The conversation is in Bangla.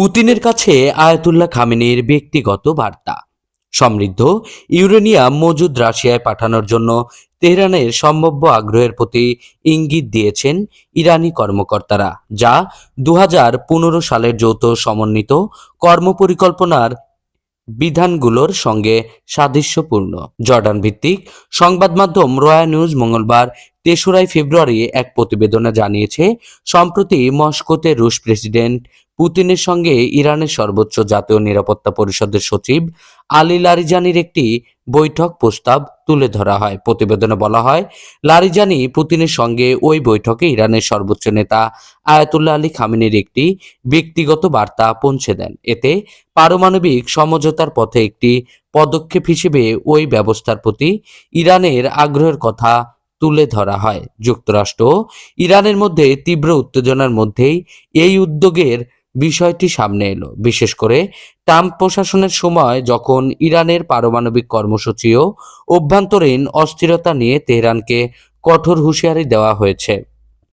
পুতিনের কাছে আয়াতুল্লাহ খামেনির ব্যক্তিগত বার্তা। সমৃদ্ধ ইউরেনিয়াম মজুদ রাশিয়ায় পাঠানোর জন্য তেহরানের সম্ভাব্য আগ্রহের প্রতি ইঙ্গিত দিয়েছেন ইরানি কর্মকর্তারা, যা দুহাজার পনেরো সালের যৌথ সমন্বিত কর্মপরিকল্পনার বিধানগুলোর সঙ্গে সাদৃশ্যপূর্ণ। জর্ডান ভিত্তিক সংবাদ মাধ্যম রয়া নিউজ মঙ্গলবার তেসরাই ফেব্রুয়ারি এক প্রতিবেদনে জানিয়েছে, সম্প্রতি মস্কোতে রুশ প্রেসিডেন্ট পুতিনের সঙ্গে ইরানের সর্বোচ্চ জাতীয় নিরাপত্তা পরিষদের সচিব আলী লারিজানির একটি বৈঠক প্রস্তাব তুলে ধরা হয়। প্রতিবেদনে বলা হয়, লারিজানি পুতিনের সঙ্গে ওই বৈঠকে ইরানের সর্বোচ্চ নেতা আয়াতুল্লাহ আলী খামিনের একটি ব্যক্তিগত বার্তা পৌঁছে দেন। এতে পারমাণবিক সমঝোতার পথে একটি পদক্ষেপ হিসেবে ওই ব্যবস্থার প্রতি ইরানের আগ্রহের কথা তুলে ধরা হয়। যুক্তরাষ্ট্র ইরানের মধ্যে তীব্র উত্তেজনার মধ্যেই এই উদ্যোগের বিষয়টি সামনে এলো। বিশেষ করে ট্রাম্প প্রশাসনের সময় যখন ইরানের পারমাণবিক কর্মসূচিও অভ্যন্তরীণ অস্থিরতা নিয়ে তেহরানকে কঠোর হুঁশিয়ারি দেওয়া হয়েছে।